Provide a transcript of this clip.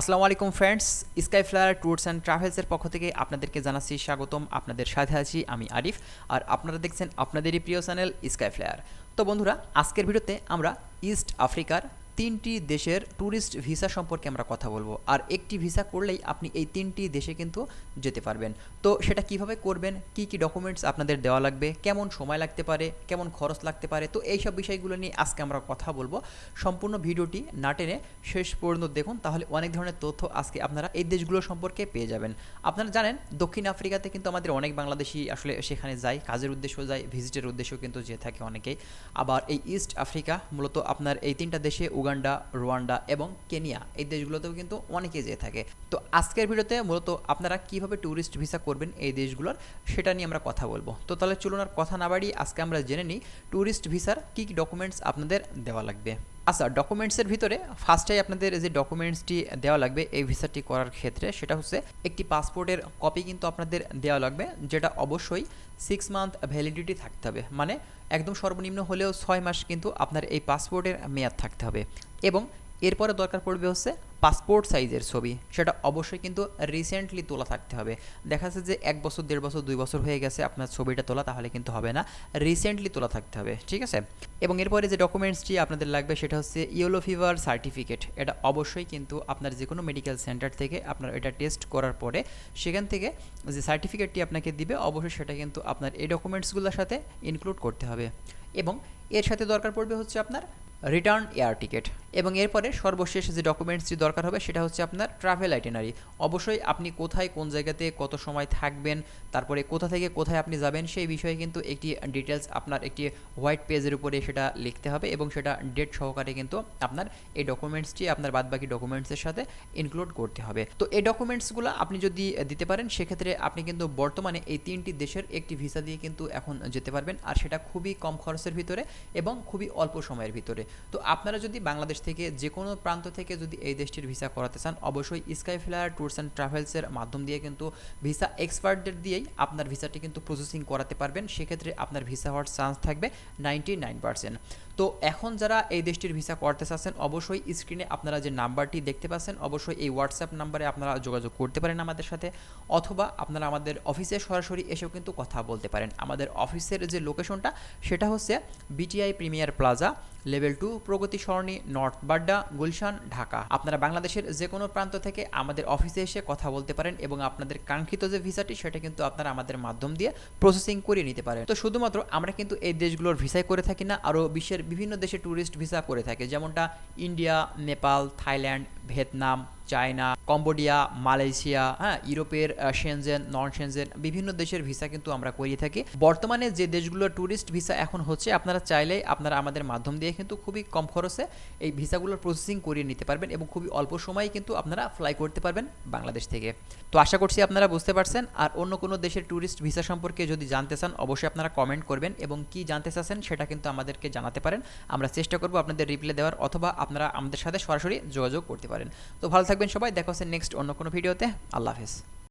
আসসালামু আলাইকুম friends Sky Flyer Tours and ট্রাভেলসের পক্ষ থেকে আপনাদেরকে জানাচ্ছি স্বাগতম। আপনাদের সাথে আছি আমি আরিফ। আর আপনারা দেখছেন আপনাদেরই প্রিয় চ্যানেল স্কাই ফ্লায়ার তো বন্ধুরা, আজকের ভিডিওতে আমরা ইস্ট আফ্রিকার তিনটি দেশের ট্যুরিস্ট ভিসা সম্পর্কে আমরা কথা বলব। আর একটি ভিসা করলেই আপনি এই তিনটি দেশে কিন্তু যেতে পারবেন। তো সেটা কীভাবে করবেন? কি কি ডকুমেন্টস আপনাদের দেওয়া লাগবে? কেমন সময় লাগতে পারে? কেমন খরচ লাগতে পারে? তো এই সব বিষয়গুলো নিয়ে আজকে আমরা কথা বলব। সম্পূর্ণ ভিডিওটি না টেনে শেষ পর্যন্ত দেখুন, তাহলে অনেক ধরনের তথ্য আজকে আপনারা এই দেশগুলো সম্পর্কে পেয়ে যাবেন। আপনারা জানেন, দক্ষিণ আফ্রিকাতে কিন্তু আমাদের অনেক বাংলাদেশি আসলে সেখানে যায়, কাজের উদ্দেশ্য যায় ভিজিটের উদ্দেশ্যেও কিন্তু যেয়ে থাকে অনেকেই। আবার এই ইস্ট আফ্রিকা মূলত আপনার এই তিনটা দেশে উগান্ডা, রোয়ান্ডা এবং কেনিয়া এই দেশগুলোতেও কিন্তু অনেকে যেয়ে থাকে। তো আজকের ভিডিওতে মূলত আপনারা কীভাবে ট্যুরিস্ট ভিসা করবেন এই দেশগুলোর সেটা নিয়ে আমরা কথা বলব। তো তাহলে চলুন আর কথা না বাড়িয়ে আজকে আমরা জেনে নিই ট্যুরিস্ট ভিসার কী কী ডকুমেন্টস আপনাদের দেওয়া লাগবে। আচ্ছা ডকুমেন্টসের ভিতরে ফার্স্টেই আপনাদের যে ডকুমেন্টসটি দেওয়া লাগবে, এই ভিসাটি করার ক্ষেত্রে সেটা হচ্ছে একটি পাসপোর্টের কপি কিন্তু আপনাদের দেওয়া লাগবে, যেটা অবশ্যই সিক্স মান্থ ভ্যালিডিটি থাকতে হবে। মানে একদম সর্বনিম্ন হলেও ছয় মাস কিন্তু আপনার এই পাসপোর্টের মেয়াদ থাকতে হবে। এবং এরপরে দরকার পড়বে হচ্ছে পাসপোর্ট সাইজের ছবি, সেটা অবশ্যই কিন্তু রিসেন্টলি তোলা থাকতে হবে। দেখা যাচ্ছে যে এক বছর, দেড় বছর, দুই বছর হয়ে গেছে আপনার ছবিটা তোলা, তাহলে কিন্তু হবে না। রিসেন্টলি তোলা থাকতে হবে, ঠিক আছে? এবং এরপরে যে ডকুমেন্টসটি আপনাদের লাগবে, সেটা হচ্ছে ইয়েলো ফিভার সার্টিফিকেট এটা অবশ্যই কিন্তু আপনার যে কোনো মেডিকেল সেন্টার থেকে আপনার এটা টেস্ট করার পরে, সেখান থেকে যে সার্টিফিকেটটি আপনাকে দিবে, অবশ্যই সেটা কিন্তু আপনার এই ডকুমেন্টসগুলোর সাথে ইনক্লুড করতে হবে। এবং এর সাথে দরকার পড়বে হচ্ছে আপনার রিটার্ন এয়ার টিকিট এবং এরপরে সর্বশেষ যে ডকুমেন্টসটি দরকার হবে, সেটা হচ্ছে আপনার ট্রাভেল আইটেনারি অবশ্যই আপনি কোথায়, কোন জায়গাতে, কত সময় থাকবেন, তারপরে কোথা থেকে কোথায় আপনি যাবেন, সেই বিষয়ে কিন্তু একটি ডিটেলস আপনার একটি হোয়াইট পেজের উপরে সেটা লিখতে হবে এবং সেটা ডেট সহকারে কিন্তু আপনার এই ডকুমেন্টসটি আপনার বাদবাকি ডকুমেন্টসের সাথে ইনক্লুড করতে হবে। তো এই ডকুমেন্টসগুলো আপনি যদি দিতে পারেন, সেক্ষেত্রে আপনি কিন্তু বর্তমানে এই তিনটি দেশের একটি ভিসা দিয়ে কিন্তু এখন যেতে পারবেন, আর সেটা খুবই কম খরচের ভিতরে এবং খুবই অল্প সময়ের ভিতরে। তো আপনারা যদি বাংলাদেশ থেকে যে কোনো প্রান্ত থেকে যদি এই দেশটির ভিসা করাতে চান, অবশ্যই স্কাই ফ্লায়ার ট্যুরস অ্যান্ড ট্রাভেলসের মাধ্যম দিয়ে কিন্তু ভিসা এক্সপার্টদের দিয়েই আপনার ভিসাটি কিন্তু প্রসেসিং করাতে পারবেন। সেক্ষেত্রে আপনার ভিসা হওয়ার চান্স থাকবে নাইনটি নাইন পার্সেন্ট তো এখন যারা এই দেশটির ভিসা করতে চাচ্ছেন, অবশ্যই স্ক্রিনে আপনারা যে নাম্বারটি দেখতে পাচ্ছেন, অবশ্যই এই হোয়াটসঅ্যাপ নাম্বারে আপনারা যোগাযোগ করতে পারেন আমাদের সাথে, অথবা আপনারা আমাদের অফিসে সরাসরি এসেও কিন্তু কথা বলতে পারেন। আমাদের অফিসের যে লোকেশনটা, সেটা হচ্ছে BTI Premier Plaza level two Pragati Sarani north Badda Gulshan, Dhaka. আপনারা বাংলাদেশের যে কোনো প্রান্ত থেকে আমাদের অফিসে এসে কথা বলতে পারেন এবং আপনাদের কাঙ্ক্ষিত যে ভিসাটি, সেটা কিন্তু আপনারা আমাদের মাধ্যম দিয়ে প্রসেসিং করিয়ে নিতে পারেন। তো শুধুমাত্র আমরা কিন্তু এই দেশগুলোর ভিসাই করে থাকি না, আরও বিশ্বের বিভিন্ন দেশে ট্যুরিস্ট ভিসা করে থাকে। যেমনটা India Nepal Thailand Vietnam China, Cambodia, Malaysia হ্যাঁ ইউরোপের সেনজেন নন সেনজেন বিভিন্ন দেশের ভিসা কিন্তু আমরা করিয়ে থাকি। বর্তমানে যে দেশগুলোর ট্যুরিস্ট ভিসা এখন হচ্ছে, আপনারা চাইলেই আপনারা আমাদের মাধ্যম দিয়ে কিন্তু খুবই কম খরচে এই ভিসাগুলোর প্রসেসিং করিয়ে নিতে পারবেন এবং খুবই অল্প সময়ে কিন্তু আপনারা ফ্লাই করতে পারবেন বাংলাদেশ থেকে। তো আশা করছি আপনারা বুঝতে পারছেন। আর অন্য কোনো দেশের ট্যুরিস্ট ভিসা সম্পর্কে যদি জানতে চান, অবশ্যই আপনারা কমেন্ট করবেন এবং কি জানতে চাচ্ছেন সেটা কিন্তু আমাদেরকে জানাতে পারেন। আমরা চেষ্টা করব আপনাদের রিপ্লাই দেওয়ার অথবা আপনারা আমাদের সাথে সরাসরি যোগাযোগ করতে পারেন। তো ভালো থাকবেন সবাই দেখা হচ্ছে নেক্সট অন্য কোনো ভিডিওতে আল্লাহ হাফেজ।